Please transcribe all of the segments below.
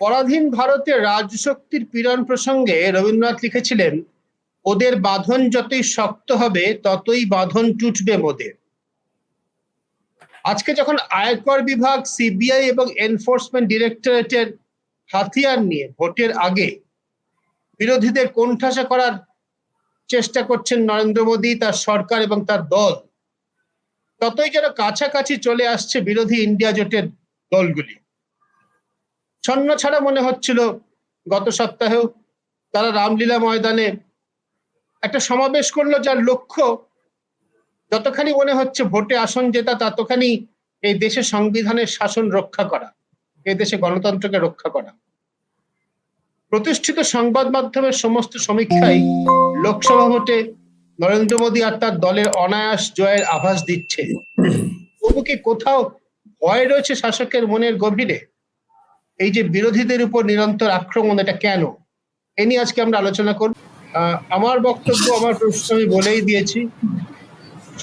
পরাধীন ভারতের রাজশক্তির পীড়ন প্রসঙ্গে রবীন্দ্রনাথ লিখেছিলেন, ওদের বাঁধন যতই শক্ত হবে, ততই বাঁধন টুটবে মোদের। আজকে যখন আয়কর বিভাগ, সিবিআই এবং এনফোর্সমেন্ট ডিরেক্টরেটের হাতিয়ার নিয়ে ভোটের আগে বিরোধীদের কোণঠাসা করার চেষ্টা করছেন নরেন্দ্র মোদী, তার সরকার এবং তার দল, ততই যেন কাছাকাছি চলে আসছে বিরোধী ইন্ডিয়া জোটের দলগুলি। ছন্ন ছাড়া মনে হচ্ছিল গত সপ্তাহেও তারা রামলীলা ময়দানে একটা সমাবেশ করল যার লক্ষ্য যতখানি মনে হচ্ছে ভোটে আসন জেতা, ততখানি এই দেশে সংবিধানের শাসন রক্ষা করা, এই দেশে গণতন্ত্রকে রক্ষা করা। প্রতিষ্ঠিত সংবাদ মাধ্যমের সমস্ত সমীক্ষাই লোকসভা ভোটে নরেন্দ্র মোদী আর তার দলের অনায়াস জয়ের আভাস দিচ্ছে। তবু কি কোথাও ভয় রয়েছে শাসকের মনের গভীরে? এই যে বিরোধীদের উপর নিরন্তর আক্রমণ, এটা কেন? এ নিয়ে আজকে আমরা আলোচনা করব। আমার বক্তব্য, আমার প্রশ্ন আমি বলেই দিয়েছি।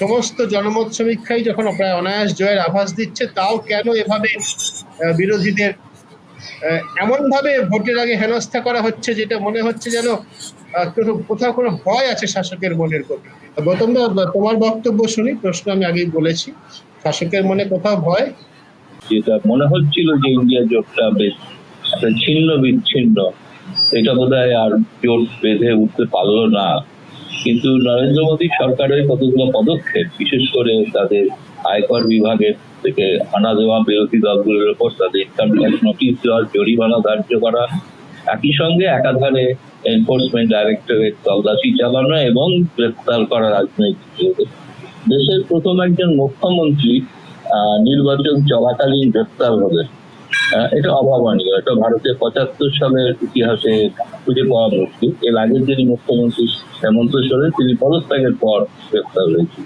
সমস্ত জনমত সমীক্ষাই যখন প্রায় অনায়াস জয়ের আভাস দিচ্ছে, তাও কেন এভাবে বিরোধীদের এমন ভাবে ভোটের আগে হেনস্থা করা হচ্ছে যেটা মনে হচ্ছে যেন কোথাও কোনো ভয় আছে শাসকের মনের প্রতি। গৌতম তোমার বক্তব্য শুনি, প্রশ্ন আমি আগেই বলেছি। শাসকের মনে কোথাও ভয় যেটা মনে হচ্ছিল যে ইন্ডিয়া জোটটা বেশ একটা ছিন্ন বিচ্ছিন্ন এটা বোধ আর জোট বেঁধে উঠতে পারল না। কিন্তু নরেন্দ্র মোদী সরকারের কতগুলো পদক্ষেপ, বিশেষ করে তাদের আয়কর বিভাগের থেকে আনা দেওয়া বিরোধী দলগুলোর উপর তাদের ইনকাম ট্যাক্স নোটিশ দেওয়া জরিমানা ধার্য করা, একই সঙ্গে একাধারে এনফোর্সমেন্ট ডাইরেক্টরেট তল্লাশি চালানো এবং গ্রেফতার করা রাজনৈতিক দেশের প্রথম একজন মুখ্যমন্ত্রী নির্বাচন চলাকালীন গ্রেপ্তার হবে। এটা অভাবনীয়। এটা ভারতের পঁচাত্তর সালের ইতিহাসে খুঁজে পাওয়া মুশকিল। এর আগের যিনি মুখ্যমন্ত্রী হেমন্ত সোরেন, তিনি পদত্যাগের পর গ্রেপ্তার হয়েছেন।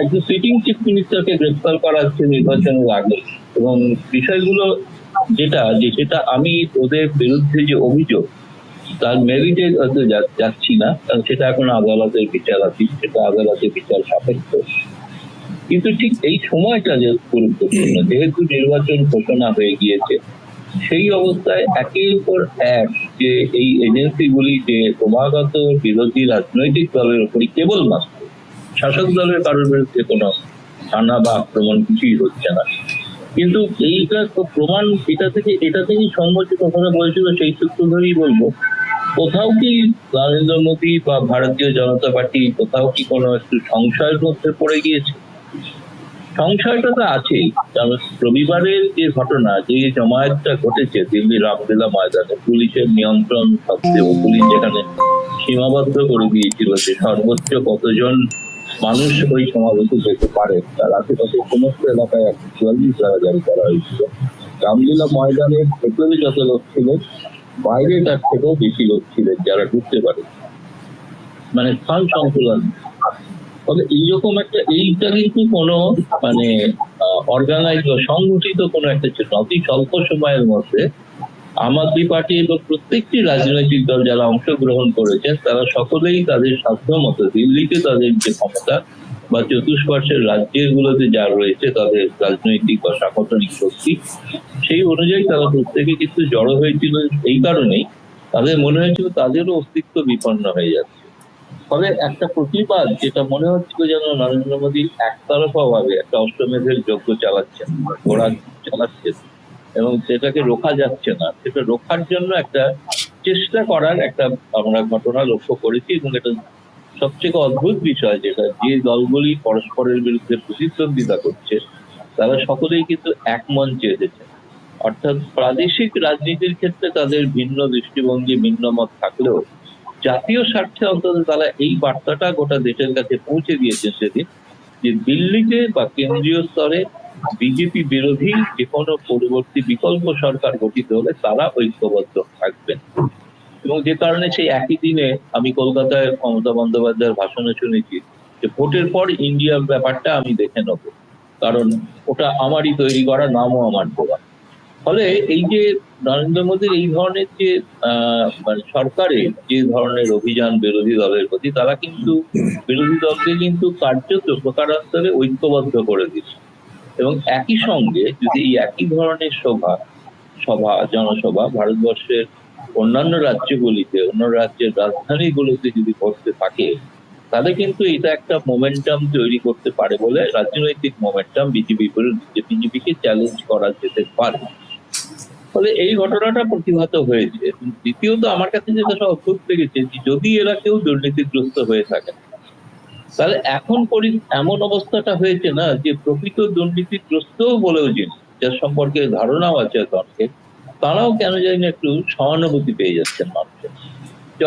একজন সিটিং চিফ মিনিস্টারকে গ্রেপ্তার করা হচ্ছে নির্বাচনের আগে। এবং বিষয়গুলো যেটা, যে সেটা আমি ওদের বিরুদ্ধে যে অভিযোগ, তার মেরিটে যাচ্ছি না। সেটা এখন আদালতের বিচার আছে সেটা আদালতের বিচার সাপেক্ষ। কিন্তু ঠিক এই সময়টা যে গুরুত্বপূর্ণ, যেহেতু নির্বাচন ঘোষণা হয়ে গিয়েছে, সেই অবস্থায় একের পর এক যে এই এজেন্সিগুলি যে ক্রমাগত বিরোধী রাজনৈতিক দলের উপরই কেবলমাত্র শাসক দলের কারোর বিরুদ্ধে কোনো হানা বা আক্রমণ কিছুই হচ্ছে না। কিন্তু এইটা তো প্রমাণ, এটা থেকে, এটা থেকেই সংগঠিত কথা বলেছিল সেই সূত্র ধরেই বলব, কোথাও কি নরেন্দ্র মোদী বা ভারতীয় জনতা পার্টি, কোথাও কি কোনো একটু সংশয়ের মধ্যে পড়ে গিয়েছে? সংশয়টা তো আছেই। কারণ রবিবারের যে ঘটনা, যে জমায়েতটা ঘটেছে দিল্লি রামলীলা ময়দানে, পুলিশের নিয়ন্ত্রণ সত্ত্বেও পুলিশ যেখানে সীমাবদ্ধ করে দিয়েছিল যে সর্বোচ্চ কতজন মানুষ ওই সমাবেশে যেতে পারে, তার আশেপাশে সমস্ত এলাকায় একশো চুয়াল্লিশ ধারা জারি করা হয়েছিল। রামলীলা ময়দানে ভেতরে যত লোক ছিলেন, বাইরে তার থেকেও বেশি লোক ছিলেন যারা ঢুকতে পারে মানে স্থান সংকুলন। তবে এইরকম একটা, এইটা কিন্তু কোনো মানে অর্গানাইজ বা সংগঠিত কোনো একটা ছিল অতি স্বল্প সময়ের মধ্যে আম আদমি পার্টি এবং প্রত্যেকটি রাজনৈতিক দল যারা অংশগ্রহণ করেছেন, তারা সকলেই তাদের সাধ্য মতো দিল্লিতে তাদের যে ক্ষমতা বা চতুষ্পার্শ্বের রাজ্যের গুলোতে যা রয়েছে, তাদের রাজনৈতিক বা সাংগঠনিক শক্তি, সেই অনুযায়ী তারা প্রত্যেকে কিন্তু জড়ো হয়েছিল। এই কারণেই তাদের মনে হয়েছিল তাদেরও অস্তিত্ব বিপন্ন হয়ে যাচ্ছে। ফলে একটা প্রতিবাদ যেটা মনে হচ্ছিল যেন নরেন্দ্র মোদী একতরফা ভাবে একটা অষ্টমেধের যজ্ঞ চালাচ্ছেন, ঘোড়া চালাচ্ছেন এবং সেটাকে রোখা যাচ্ছে না। সেটা রোখার জন্য একটা চেষ্টা করার একটা আমরা ঘটনা লক্ষ্য করেছি এবং এটা সবচেয়ে অদ্ভুত বিষয় যেটা যে দলগুলি পরস্পরের বিরুদ্ধে প্রতিদ্বন্দ্বিতা করছে, তারা সকলেই কিন্তু এক মঞ্চে এসেছে। অর্থাৎ প্রাদেশিক রাজনীতির ক্ষেত্রে তাদের ভিন্ন দৃষ্টিভঙ্গি, ভিন্ন মত থাকলেও জাতীয় স্বার্থে অন্তত তারা এই বার্তাটা গোটা দেশের কাছে পৌঁছে দিয়েছে সেদিন যে দিল্লিতে বা কেন্দ্রীয় স্তরে বিজেপি বিরোধী যে কোনো পরবর্তী বিকল্প সরকার গঠিত হলে তারা ঐক্যবদ্ধ থাকবেন। এবং যে কারণে সেই একই দিনে আমি কলকাতায় মমতা বন্দ্যোপাধ্যায়ের ভাষণে শুনেছি যে ভোটের পর ইন্ডিয়ার ব্যাপারটা আমি দেখে নেব। কারণ ওটা আমারই তৈরি করা, নামও আমার দেওয়া। ফলে এই যে নরেন্দ্র মোদীর এই ধরনের যে মানে সরকারের যে ধরনের অভিযান বিরোধী দলের প্রতি, তারা কিন্তু বিরোধী দলকে কিন্তু কার্যত প্রকারান্তরে ঐক্যবদ্ধ করে দিচ্ছে এবং একই সঙ্গে যদি এই একই ধরনের সভা সভা, জনসভা ভারতবর্ষের অন্যান্য রাজ্যগুলিতে, অন্য রাজ্যের রাজধানীগুলোতে যদি করতে থাকে, তাহলে কিন্তু এটা একটা মোমেন্টাম তৈরি করতে পারে বলে রাজনৈতিক মোমেন্টাম বিজেপি বিজেপিকে চ্যালেঞ্জ করা যেতে পারে। ফলে এই ঘটনাটা প্রতিহত হয়েছে। দ্বিতীয়ত আমার কাছে যেটা অদ্ভুত লেগেছে যদি এরা কেউ দুর্নীতিগ্রস্ত হয়ে থাকে, তাহলে এখন এমন অবস্থাটা হয়েছে না যে প্রকৃত দুর্নীতিগ্রস্ত বলেও যিনি যার সম্পর্কে ধারণাও আছে অনেকের তারাও কেন জানি না একটু সহানুভূতি পেয়ে যাচ্ছেন মানুষের।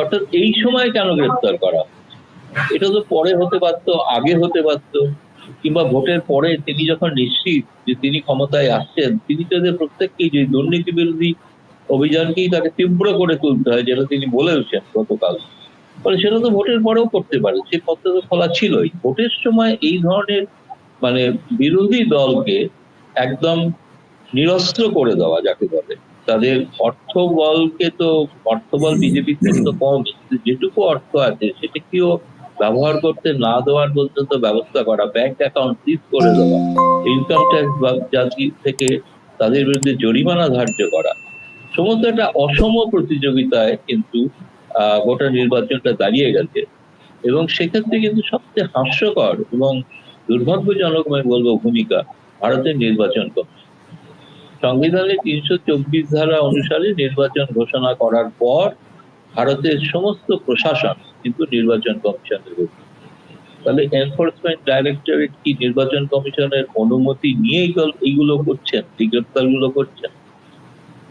অর্থাৎ এই সময় কেন গ্রেফতার করা এটা তো পরে হতে পারতো আগে হতে পারতো কিংবা ভোটের পরে তিনি যখন নিশ্চিত যে তিনি ক্ষমতায় আসছেন, তিনি তাদের প্রত্যেককেই যে দুর্নীতি বিরোধী অভিযানকেই তাকে তীব্র করে তুলতে হয়, যেটা তিনি বলেওছেন গতকাল। ফলে সেটা তো ভোটের পরেও করতে পারে, সে পথটা তো খোলা ছিলই। ভোটের সময় এই ধরনের মানে বিরোধী দলকে একদম নিরস্ত্র করে দেওয়া যাকে বলে। তাদের অর্থ বলকে তো, অর্থ বল বিজেপির থেকে তো কম যেটুকু অর্থ আছে সেটাকেও ব্যবহার করতে না দেওয়ার পর্যন্ত ব্যবস্থা করা ব্যাংক অ্যাকাউন্ট সিজ করে দেওয়া ইনকাম ট্যাক্স জাতি থেকে তাদের বিরুদ্ধে জরিমানা ধার্য করা। সমস্ত একটা অসম প্রতিযোগিতায় কিন্তু গোটা নির্বাচনটা দাঁড়িয়ে গেছে। এবং সেক্ষেত্রে কিন্তু সবচেয়ে হাস্যকর এবং দুর্ভাগ্যজনক আমি বলব ভূমিকা ভারতের নির্বাচন কমিশন। সংবিধানের তিনশো চব্বিশ ধারা অনুসারে নির্বাচন ঘোষণা করার পর ভারতের সমস্ত প্রশাসন কিন্তু নির্বাচন কমিশনের অধীন। তাহলে এনফোর্সমেন্ট ডাইরেক্টরেট কি নির্বাচন কমিশনের অনুমতি নিয়ে এইগুলো- এইগুলো করছেন, এই গ্রেপ্তারগুলো করছেন?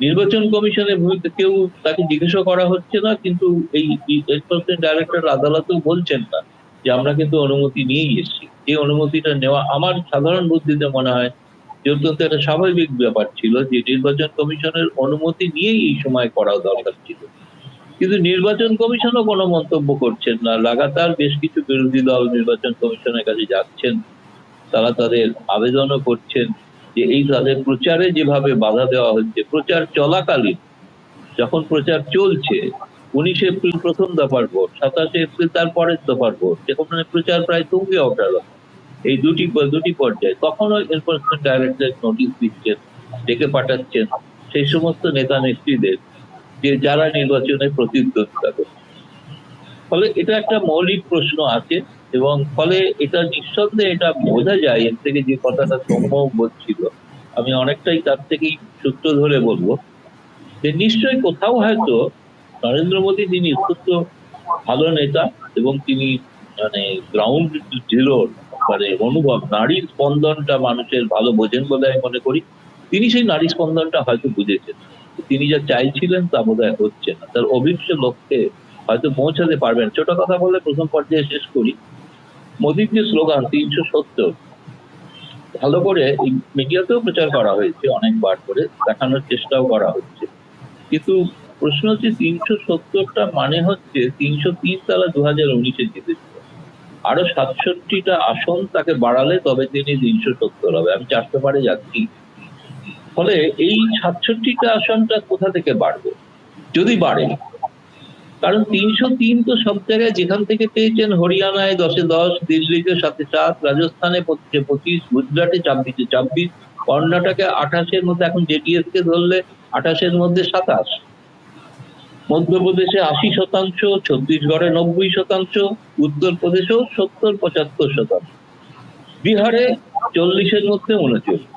নির্বাচন কমিশনের ভূমিকা কেউ তাকে জিজ্ঞাসা করা হচ্ছে না, কিন্তু এই এনফোর্সমেন্ট ডাইরেক্টর আদালতেও বলছেন না যে আমরা কিন্তু অনুমতি নিয়েই এসেছি। এই অনুমতিটা নেওয়া আমার সাধারণ বুদ্ধিতে মনে হয় যে অত্যন্ত একটা স্বাভাবিক ব্যাপার ছিল যে নির্বাচন কমিশনের অনুমতি নিয়েই এই সময় করা দরকার ছিল। কিন্তু নির্বাচন কমিশনও কোনো মন্তব্য করছেন না। লাগাতার বেশ কিছু বিরোধী দল নির্বাচন কমিশনের কাছে যাচ্ছেন। তারা তাদের আবেদনও করছেন যে এই তাদের প্রচারে যেভাবে বাধা দেওয়া হচ্ছে, প্রচার চলাকালীন, যখন প্রচার চলছে, উনিশে এপ্রিল প্রথম দফার ভোট, সাতাশে এপ্রিল তার পরের দফার ভোট, যেখানে প্রচার প্রায় তুঙ্গে ওঠাল এই দুটি দুটি পর্যায়ে তখনও এনফোর্সমেন্ট ডাইরেক্টর নোটিশ দিচ্ছেন, ডেকে পাঠাচ্ছেন সেই সমস্ত নেতা নেত্রীদের যে যারা নির্বাচনে প্রতিদ্বন্দ্বিতা করছে ফলে এটা একটা মৌলিক প্রশ্ন আছে এবং ফলে এটা নিঃসন্দেহে এটা বোঝা যায়, এর থেকে যে কথাটা সৌম্য বলছিল, আমি অনেকটাই তার থেকেই সূত্র ধরে বলব যে নিশ্চয়ই কোথাও হয়তো নরেন্দ্র মোদী তিনি অত্যন্ত ভালো নেতা এবং তিনি মানে গ্রাউন্ড জিরোর মানে অনুভব নারীর স্পন্দনটা মানুষের ভালো বোঝেন বলে আমি মনে করি, তিনি সেই নারী স্পন্দনটা হয়তো বুঝেছেন। তিনি যা চাইছিলেন তা বোধ হচ্ছে না। তার অভিষ্ট লক্ষ্যে হয়তো পৌঁছাতে পারবেন। ছোট কথা বলে প্রথম পর্যায়ে শেষ করি। মোদীর যে স্লোগান, তিনশো সত্তর। ভালো করে মিডিয়াতেও প্রচার করা হয়েছে, অনেকবার করে দেখানোর চেষ্টাও করা হচ্ছে। কিন্তু প্রশ্ন হচ্ছে, তিনশো সত্তরটা মানে হচ্ছে তিনশো তিন তারা দু হাজার উনিশে জিতেছিল। আরও সাতষট্টিটা আসন তাকে বাড়ালে তবে তিনি তিনশো সত্তর হবে। আমি চারশো পারে যাচ্ছি। ফলে এই সাতষট্টিটা আসনটা কোথা থেকে বাড়বে? যদি বাড়ে। কারণ তিনশো তিন তো সব জায়গায় যেখান থেকে পেয়েছেন হরিয়ানায় দশে দশ, দিল্লিতে সাথে সাত, রাজস্থানে পঁচিশে পঁচিশ, গুজরাটে ছাব্বিশে ছাব্বিশ, কর্ণাটকে আঠাশের মধ্যে, এখন জেডিএস কে ধরলে আঠাশের মধ্যে সাতাশ। মধ্যপ্রদেশে আশি শতাংশ, ছত্তিশগড়ে নব্বই শতাংশ, উত্তরপ্রদেশেও সত্তর, পঁচাত্তর শতাংশ। বিহারে চল্লিশের মধ্যে উনচল্লিশ।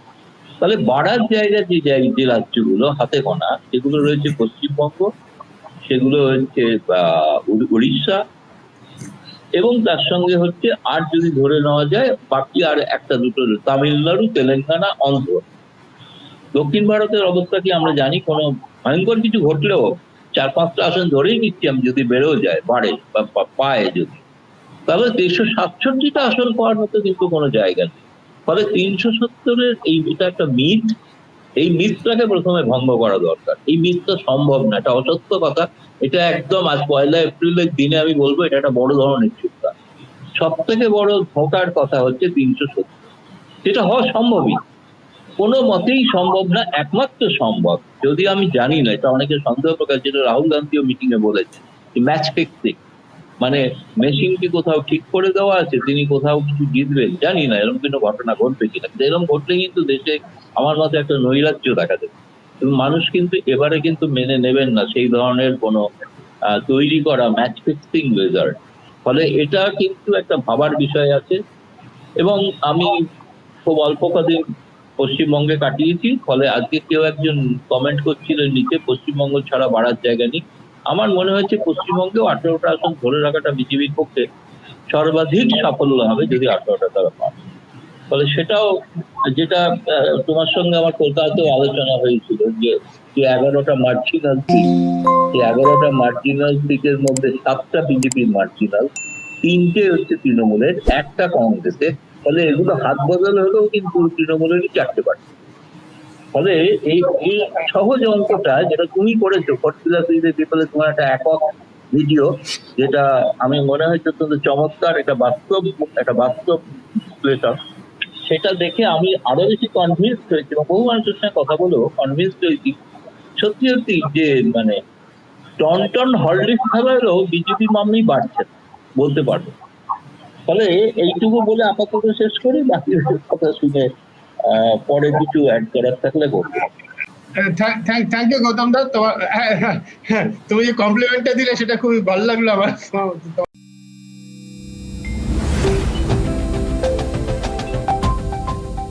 তাহলে বাড়ার জায়গা যে যে রাজ্যগুলো হাতে গোনা, সেগুলো রয়েছে পশ্চিমবঙ্গ, সেগুলো হচ্ছে উড়িষ্যা এবং তার সঙ্গে হচ্ছে আর যদি ধরে নেওয়া যায়, বাকি আর একটা দুটো তামিলনাড়ু, তেলেঙ্গানা, অন্ধ্র। দক্ষিণ ভারতের অবস্থা কি আমরা জানি? কোনো ভয়ঙ্কর কিছু ঘটলেও চার পাঁচটা আসন ধরেই নিচ্ছি আমি যদি বেড়েও যায়, বাড়ে বা পায় যদি। তাহলে দেড়শো সাতষট্টিটা আসন পাওয়ার মতো কিন্তু কোনো জায়গা নেই। ফলে তিনশো সত্তরের এই এটা একটা মিথ এই মিথটাকে প্রথমে ভঙ্গ করা দরকার। এই মিথটা সম্ভব না, এটা অসত্য কথা। এটা একদম আজ পয়লা এপ্রিলের দিনে আমি বলব, এটা একটা বড় ধরনের চিন্তা। সব থেকে বড় ধোকার কথা হচ্ছে তিনশো সত্তর। সেটা হওয়া সম্ভবই কোনো মতেই সম্ভব না, একমাত্র সম্ভব। যদি আমি জানি না, এটা অনেকে সন্দেহ প্রকাশ, যেটা রাহুল গান্ধীও মিটিং এ বলেছে ম্যাচ ফিক্সিং মানে মেশিনকে কোথাও ঠিক করে দেওয়া আছে, তিনি কোথাও কিছু জিতবেন, জানি না, এরকম কোনো ঘটনা ঘটবে কিনা। এরকম ঘটলে কিন্তু দেশে আমার মতে একটা নৈরাজ্য দেখা দেবে। এবং মানুষ কিন্তু এবারে কিন্তু মেনে নেবেন না, সেই ধরনের কোনো তৈরি করা ম্যাচ ফিক্সিং রেজাল্ট ফলে এটা কিন্তু একটা ভাবার বিষয় আছে। এবং আমি খুব অল্প কদিন পশ্চিমবঙ্গে কাটিয়েছি, ফলে আজকে কেউ একজন কমেন্ট করছিল নিচে, পশ্চিমবঙ্গ ছাড়া বাড়ার জায়গা নেই। আমার মনে হচ্ছে পশ্চিমবঙ্গেও আঠারোটা আসন ধরে রাখাটা বিজেপির পক্ষে সর্বাধিক সাফল্য হবে যদি আঠারোটা তারা পায় ফলে সেটাও যেটা তোমার সঙ্গে আমার কলকাতাতেও আলোচনা হয়েছিল যে যে এগারোটা মার্জিনাল সিট এই এগারোটা মার্জিনাল সিটের মধ্যে সাতটা বিজেপির মার্জিনাল তিনটে হচ্ছে তৃণমূলের, একটা কংগ্রেসের, ফলে এগুলো হাত বদল হলেও কিন্তু তৃণমূলেরই চারটে পার্টি ফলে এই এই সহজ অঙ্কটা যেটা তুমি করেছ ফর্টিলা সুইদের বিপদে তোমার একটা একক ভিডিও যেটা আমি মনে হচ্ছে অত্যন্ত চমৎকার, একটা বাস্তব একটা বাস্তব প্লেটা সেটা দেখে আমি আরও বেশি কনভিন্স হয়েছি এবং বহু মানুষের সঙ্গে কথা বলেও কনভিন্স হয়েছি। সত্যি সত্যি যে মানে টন হরলিক্স খাবার হলেও বিজেপি মামলাই বাড়ছে, বলতে পারব ফলে এইটুকু বলে আপাতত শেষ করি, বাকি কথা শুনে পরে কিছু অ্যাড করার থাকলে করব। Thank you Gautam da. তোমার হ্যাঁ, হ্যাঁ, হ্যাঁ, তুমি যে কমপ্লিমেন্টটা দিলে সেটা খুবই ভালো লাগল আমার।